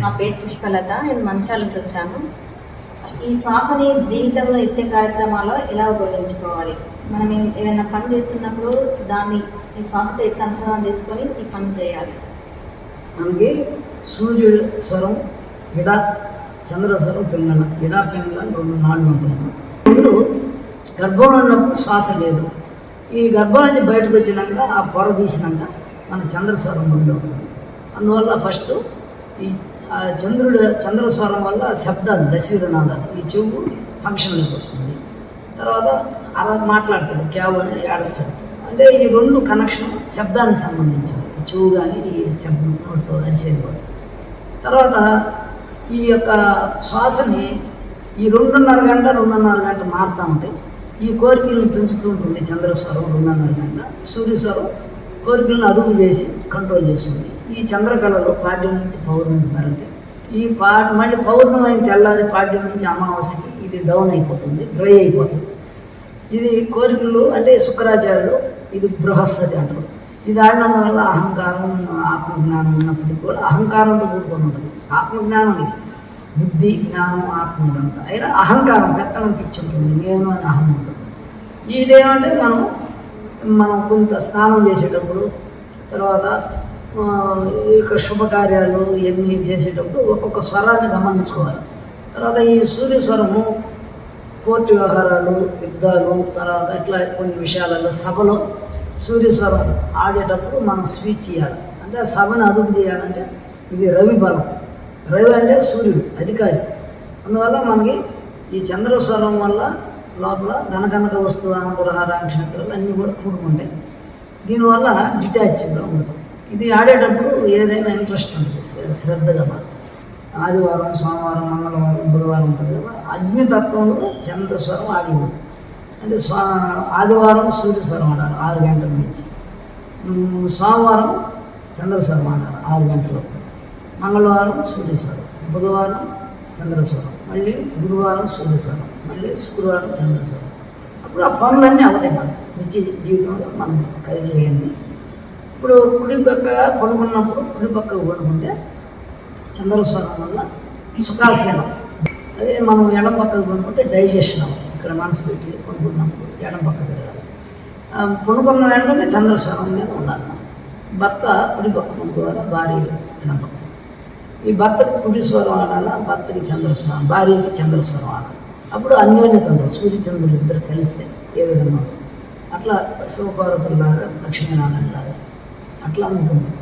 నా పేరు పుష్పలత నేను మంచాల నుంచి వచ్చాను. ఈ శ్వాసని జీవితంలో ఇచ్చే కార్యక్రమాల్లో ఎలా ఉపయోగించుకోవాలి? మనం ఏమైనా పని చేస్తున్నప్పుడు దాన్ని ఈ శ్వాసతో ఎట్లా అనుసంధానం చేసుకొని ఈ పని చేయాలి? మనకి సూర్యుడు స్వరం ఇడ చంద్ర స్వరం పిల్లల ఇడ పింగళ రెండు నాళ్ళు ఉంటాయి. ముందు గర్భంలో ఉన్నప్పుడు శ్వాస లేదు. ఈ గర్భం నుంచి బయటకు వచ్చినాక ఆ పొర తీసినాక మన చంద్ర స్వరం మొదలవుతుంది అందువల్ల ఫస్ట్ ఈ ఆ చంద్రుడు చంద్ర స్వరం వల్ల శబ్దాలు దశవిధనాదాలు ఈ చెవు ఫంక్షన్లోకి వస్తుంది. తర్వాత అలా మాట్లాడతాడు క్యావ్ అని ఏడుస్తాడు. అంటే ఈ రెండు కనెక్షన్ శబ్దానికి సంబంధించింది ఈ చెవు కానీ ఈ శబ్దం నోటితో అరిసేది కూడా. తర్వాత ఈ యొక్క శ్వాసని ఈ రెండున్నర గంట రెండున్నర గంట మారుతూ ఉంటాయి ఈ కోరికలను పెంచుతూ ఉంటుంది చంద్రస్వరం రెండున్నర గంట. సూర్యస్వరం కోరికలను అదుపు చేసి కంట్రోల్ చేస్తుంది. ఈ చంద్రకళలో పాడ్యం నుంచి పౌర్ణమి మరింది ఈ పా మళ్ళీ పౌర్ణమి అయిన తెల్లారి పాడ్యం నుంచి అమావాస్యకి ఇది డౌన్ అయిపోతుంది డ్రై అయిపోతుంది. ఇది కోరికలు అంటే శుక్రాచార్యులు ఇది బృహస్పతి అంటారు. ఇది ఆడడం వల్ల అహంకారం ఆత్మజ్ఞానం ఉన్నప్పటికీ కూడా అహంకారంతో కూడుకొని ఉంటుంది. ఆత్మజ్ఞానం ఇది. బుద్ధి జ్ఞానం ఆత్మ ఇదంతా. అయినా అహంకారం పెత్తనం పిచ్చి ఉంటుంది. నేను అని అహం ఉంటుంది. ఇదేమంటే మనం మనం కొంత స్నానం చేసేటప్పుడు తర్వాత ఈ యొక్క శుభకార్యాలు ఇవన్నీ చేసేటప్పుడు ఒక్కొక్క స్వరాన్ని గమనించుకోవాలి. తర్వాత ఈ సూర్య స్వరము కోర్టు వ్యవహారాలు యుద్ధాలు తర్వాత ఇట్లా కొన్ని విషయాలలో సభలో సూర్యస్వరం ఆడేటప్పుడు మనం స్పీచ్ చేయాలి. అంటే ఆ సభను అదుపు చేయాలంటే ఇది రవి బలం. రవి అంటే సూర్యుడు అధికారి. అందువల్ల మనకి ఈ చంద్రస్వరం వల్ల లోపల ధనకనక వస్తువు అనుగ్రహారాక్షణలు అన్నీ కూడా కూడుకుంటాయి దీనివల్ల డిటాచ్గా ఉండదు. ఇది ఆడేటప్పుడు ఏదైనా ఇంట్రెస్ట్ ఉంటుంది శ్రద్ధగా మనం ఆదివారం సోమవారం మంగళవారం బుధవారం ఉంటుంది కదా అగ్నితత్వంలో చంద్రస్వరం ఆడింది అంటే స్వా ఆదివారం సూర్యస్వరం ఆడాలి ఆరు గంటల నుంచి. సోమవారం చంద్రస్వరం ఆడాలి ఆరు గంటలకు మంగళవారం సూర్యస్వరం బుధవారం చంద్రస్వరం మళ్ళీ? గురువారం సూర్యస్వరం మళ్ళీ శుక్రవారం చంద్రస్వరం అప్పుడు ఆ పనులన్నీ అవుతాయి మనం నిత్య జీవితంలో మనం కలిగేయండి ఇప్పుడు కుడి పక్క పడుకున్నప్పుడు కుడి పక్కకు పడుకుంటే చంద్రస్వరం వల్ల సుఖాసీనం అదే మనం ఎడం పక్కకు పడుకుంటే డైజెషన్ అవ్వాలి ఇక్కడ మనసు పెట్టి పడుకున్నప్పుడు ఎడం పక్క తిరగాలి. ఆ, పడుకున్న వెంటనే చంద్రస్వరం మీద ఉండాలి. మనం. భర్త కుడి పక్క పడుకోవాలి భార్య ఎడం పక్క. ఈ భర్తకి కుడి ఆడాల భర్తకి చంద్రస్వరం భార్యకి చంద్రస్వరం ఆడాలి అప్పుడు అన్యోన్యత ఉంటుంది సూర్యచంద్రులు ఇద్దరు కలిస్తే ఏ విధంగా? అట్లా అట్లా శివపార్వతుల్లాగా లక్ష్మీనారాయణ లాగా. అట్లా ఉంటుంది